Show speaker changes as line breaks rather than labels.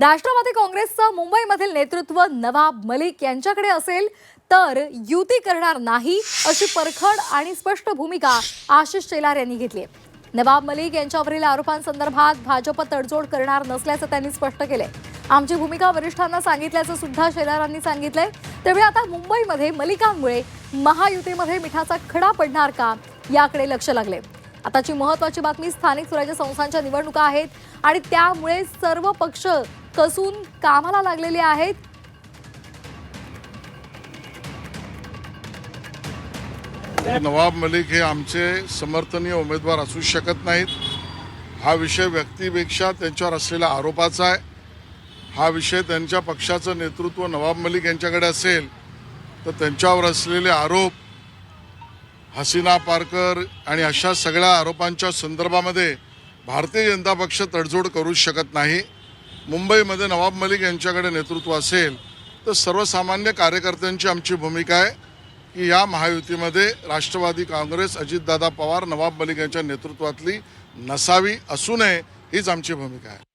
राष्ट्रवादी काँग्रेसचं मुंबईमधील नेतृत्व नवाब मलिक यांच्याकडे असेल तर युती करणार नाही अशी परखड आणि स्पष्ट भूमिका आशिष शेलार यांनी घेतली आहे. नवाब मलिक यांच्यावरील आरोपांसंदर्भात भाजप तडजोड करणार नसल्याचं त्यांनी स्पष्ट केलंय. आमची भूमिका वरिष्ठांना सांगितल्याचं सुद्धा शेलारांनी सांगितलंय. त्यामुळे आता मुंबईमध्ये मलिकांमुळे महायुतीमध्ये मिठाचा खडा पडणार का याकडे लक्ष लागले आताची महत्वाची बातमी स्थानिक स्वराज्य संस्थांच्या निवडणुका आहेत आणि त्यामुळे सर्व पक्ष कसून कामाला लागलेले आहेत.
नवाब मलिक हे आमचे समर्थनीय उमेदवार असू शकत नाहीत. हा विषय व्यक्तीपेक्षा त्यांच्यावर असलेल्या आरोपाचा आहे. हा विषय त्यांच्या पक्षाचं नेतृत्व नवाब मलिक यांच्याकडे असेल तर त्यांच्यावर असलेले आरोप हसीना पारकर आणि अशा सगळ्या आरोपांच्या संदर्भामध्ये भारतीय जनता पक्ष तडजोड करू शकत नाही. मुंबईमध्ये नवाब मलिक यांच्याकडे नेतृत्व असेल तर सर्वसामान्य कार्यकर्त्यांची आमची भूमिका आहे की या महायुतीमध्ये राष्ट्रवादी काँग्रेस अजितदादा पवार नवाब मलिक यांच्या नेतृत्वातली नसावी असू नये हीच आमची भूमिका आहे.